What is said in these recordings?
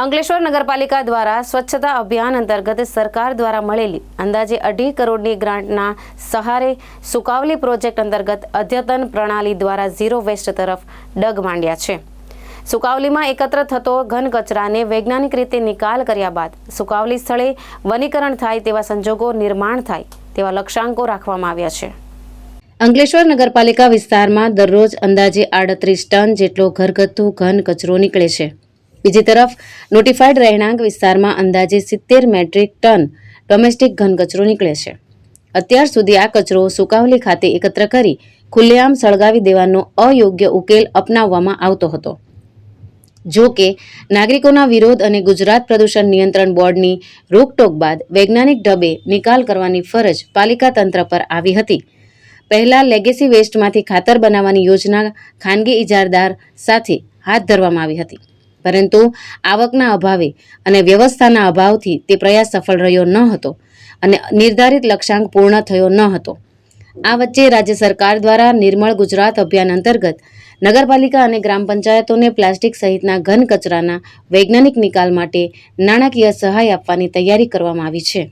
અંકલેશ્વર નગરપાલિકા દ્વારા સ્વચ્છતા અભિયાન અંતર્ગત સરકાર દ્વારા મળેલી અંદાજે અઢી કરોડની ગ્રાન્ટના સહારે સુકાવલી પ્રોજેક્ટ અંતર્ગત અદ્યતન પ્રણાલી દ્વારા ઝીરો વેસ્ટ તરફ ડગ માંડ્યા છે. સુકાવલીમાં એકત્ર થતો ઘન કચરાને વૈજ્ઞાનિક રીતે નિકાલ કર્યા બાદ સુકાવલી સ્થળે વનીકરણ થાય તેવા સંજોગો નિર્માણ થાય તેવા લક્ષ્યાંકો રાખવામાં આવ્યા છે. અંકલેશ્વર નગરપાલિકા વિસ્તારમાં દરરોજ અંદાજે આડત્રીસ ટન જેટલો ઘરગથ્થુ ઘન કચરો નીકળે છે. બીજી તરફ નોટિફાઈડ રહેણાંક વિસ્તારમાં અંદાજે સિત્તેર મેટ્રિક ટન ડોમેસ્ટિક ઘન કચરો નીકળે છે. અત્યાર સુધી આ કચરો સુકાવલી ખાતે એકત્ર કરી ખુલ્લેઆમ સળગાવી દેવાનો અયોગ્ય ઉકેલ અપનાવવામાં આવતો હતો. જો કે, નાગરિકોના વિરોધ અને ગુજરાત પ્રદૂષણ નિયંત્રણ બોર્ડની રોકટોક બાદ વૈજ્ઞાનિક ઢબે નિકાલ કરવાની ફરજ પાલિકા તંત્ર પર આવી હતી. પહેલા લેગેસી વેસ્ટમાંથી ખાતર બનાવવાની યોજના ખાનગી ઇજારદાર સાથે હાથ ધરવામાં આવી હતી. પરંતુ આવકના અભાવે અને વ્યવસ્થાના અભાવથી તે પ્રયાસ સફળ રહ્યો ન હતો અને નિર્ધારિત લક્ષ્યાંક પૂર્ણ થયો ન હતો. આ વચ્ચે રાજ્ય સરકાર દ્વારા નિર્મળ ગુજરાત અભિયાન અંતર્ગત નગરપાલિકા અને ગ્રામ પંચાયતોને પ્લાસ્ટિક સહિતના ઘન કચરાના વૈજ્ઞાનિક નિકાલ માટે નાણાકીય સહાય આપવાની તૈયારી કરવામાં આવી છે.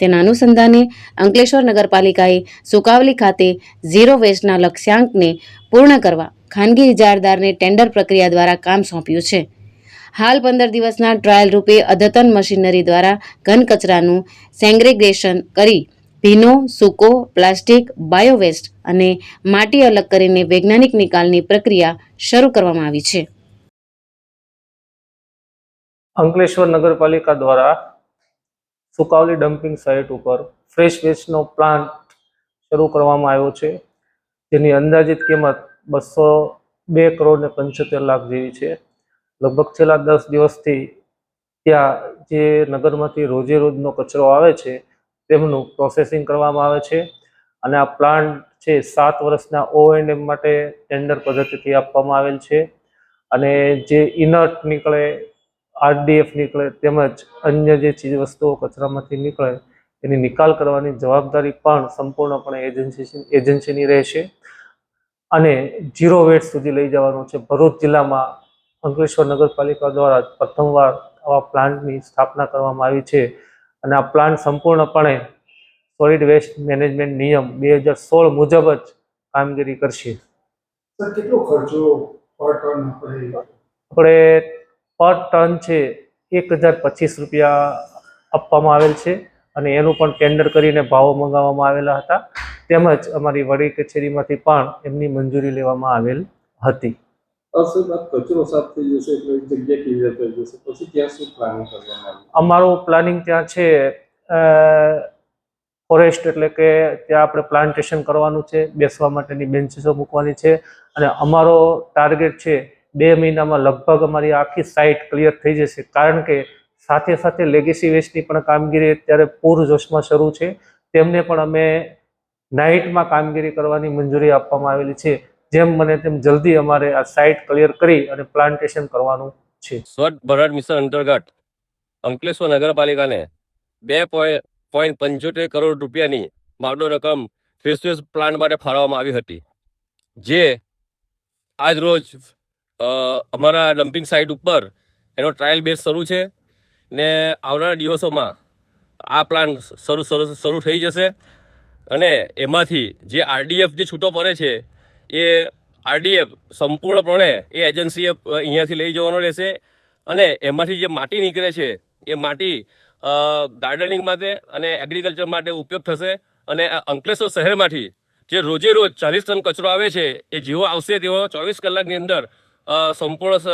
તેના અનુસંધાને અંકલેશ્વર નગરપાલિકાએ સુકાવલી ખાતે ઝીરો વેસ્ટના લક્ષ્યાંકને પૂર્ણ કરવા ખાનગી ઇજારદારને ટેન્ડર પ્રક્રિયા દ્વારા કામ સોંપ્યું છે. હાલ પંદર દિવસના ટ્રાયલ રૂપે અદ્યતન મશીનરી દ્વારા ઘન કચરાનું સેંગ્રેગેશન કરી ભીનો, સૂકો, પ્લાસ્ટિક, બાયોવેસ્ટ અને માટી અલગ કરીને વૈજ્ઞાનિક નિકાલની પ્રક્રિયા શરૂ કરવામાં આવી છે. અંકલેશ્વર નગરપાલિકા દ્વારા સુકાવલી ડમ્પિંગ સાઇટ ઉપર ફ્રેશ વેસ્ટનો પ્લાન્ટ શરૂ કરવામાં આવ્યો છે. જેની અંદાજિત કિંમત બસો બે કરોડ ને પંચોતેર લાખ જેવી છે. લગભગ છેલ્લા દસ દિવસથી ત્યાં જે નગરમાંથી રોજે રોજનો કચરો આવે છે, તેમનું પ્રોસેસિંગ કરવામાં આવે છે. અને આ પ્લાન્ટ છે, સાત વર્ષના ઓ એન્ડ એમ માટે ટેન્ડર પદ્ધતિથી આપવામાં આવેલ છે. અને જે ઇનર્ટ નીકળે આરડીએફ નીકળે તેમજ અન્ય જે ચીજ વસ્તુઓ કચરામાંથી નીકળે, એની નિકાલ કરવાની જવાબદારી પણ સંપૂર્ણપણે એજન્સી એજન્સીની રહેશે. અને ઝીરો વેટ સુધી લઈ જવાનું છે. ભરૂચ જિલ્લામાં અંકલેશ્વર નગરપાલિકા દ્વારા પ્રથમવાર આવા પ્લાન્ટની સ્થાપના કરવામાં આવી છે અને આ પ્લાન્ટ સંપૂર્ણપણે સોલિડ વેસ્ટ મેનેજમેન્ટ નિયમ બે હજાર સોળ મુજબ જ કામગીરી કરશે. કેટલો ખર્ચો પર ટન આપણે પર ટન છે એક હજાર પચીસ રૂપિયા આપવામાં આવેલ છે અને એનું પણ ટેન્ડર કરીને ભાવો મંગાવવામાં આવેલા હતા. તેમજ અમારી વડી કચેરીમાંથી પણ એમની મંજૂરી લેવામાં આવેલ હતી. કચરો સાફ થઈ જશે પ્લાનિંગ કરવામાં અમારું પ્લાનિંગ ત્યાં છે ફોરેસ્ટ એટલે કે ત્યાં આપણે પ્લાન્ટેશન કરવાનું છે, બેસવા માટેની બેન્ચીસો મૂકવાની છે અને અમારો ટાર્ગેટ છે બે મહિનામાં લગભગ અમારી આખી સાઇટ ક્લિયર થઈ જશે. કારણ કે સાથે સાથે લેગેસી વેસ્ટની પણ કામગીરી અત્યારે પૂરજોશમાં શરૂ છે. તેમને પણ અમે નાઇટમાં કામગીરી કરવાની મંજૂરી આપવામાં આવેલી છે. જેમ બને તેમ જલ્દી અમારે આ સાઇટ ક્લિયર કરી અને પ્લાન્ટેશન કરવાનું છે. સ્વચ્છ ભરાટ મિશન અંતર્ગત અંકલેશ્વર નગરપાલિકાને બે પોઈન્ટ પંચોતેર કરોડ રૂપિયાની માગનો રકમ ફેસવેસ પ્લાન્ટ માટે ફાળવવામાં આવી હતી. જે આજ રોજ અમારા ડમ્પિંગ સાઇટ ઉપર એનો ટ્રાયલ બેઝ શરૂ છે ને આવનારા દિવસોમાં આ પ્લાન શરૂ શરૂ શરૂ થઈ જશે અને એમાંથી જે આરડીએફ જે છૂટો પડે છે એ આરડીએફ સંપૂર્ણપણે એ એજન્સીએ અહીંયાથી લઈ જવાનો રહેશે. અને એમાંથી જે માટી નીકળે છે, એ માટી ગાર્ડનિંગ માટે અને એગ્રીકલ્ચર માટે ઉપયોગ થશે. અને અંકલેશ્વર શહેરમાંથી જે રોજે રોજ ચાલીસ ટન કચરો આવે છે, એ જેવો આવશે તેવો ચોવીસ કલાકની અંદર સંપૂર્ણ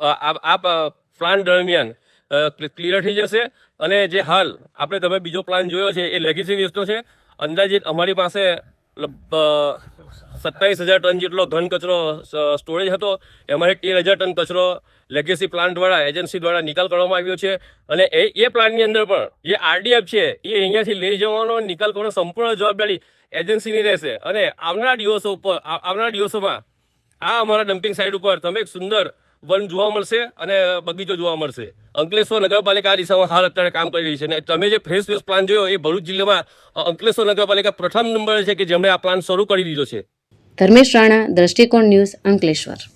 આ આ પ્લાન દરમિયાન ક્લિયર થઈ જશે. અને જે હાલ આપણે તમે બીજો પ્લાન જોયો છે, એ લેગેસી વેસ્ટનો છે. અંદાજિત અમારી પાસે સત્તાવીસ હજાર ટન જેટલો ઘન કચરો સ્ટોરેજ હતો. એમાંથી તેર હજાર ટન કચરો લેગેસી પ્લાન્ટ દ્વારા એજન્સી દ્વારા નિકાલ કરવામાં આવ્યો છે. અને એ એ પ્લાન્ટની અંદર પણ જે આરડીએફ છે, એ અહીંયાથી લઈ જવાનો નિકાલ કરવાનો સંપૂર્ણ જવાબદારી એજન્સીની રહેશે. અને આવનારા દિવસો ઉપર આવનારા દિવસોમાં આ અમારા ડમ્પિંગ સાઇટ ઉપર તમે એક સુંદર વન જોવા મળશે અને બગીચો જોવા મળશે. અંકલેશ્વર નગરપાલિકા આ દિશામાં હાલ અત્યારે કામ કરી રહી છે. અને તમે જે ફ્રેશ વેસ્ટ પ્લાન જોયો, એ ભરૂચ જિલ્લામાં અંકલેશ્વર નગરપાલિકા પ્રથમ નંબરે છે કે જેમણે આ પ્લાન શરૂ કરી દીધો છે. ધર્મેશ રાણા દ્રષ્ટિકોણ ન્યૂઝ અંકલેશ્વર.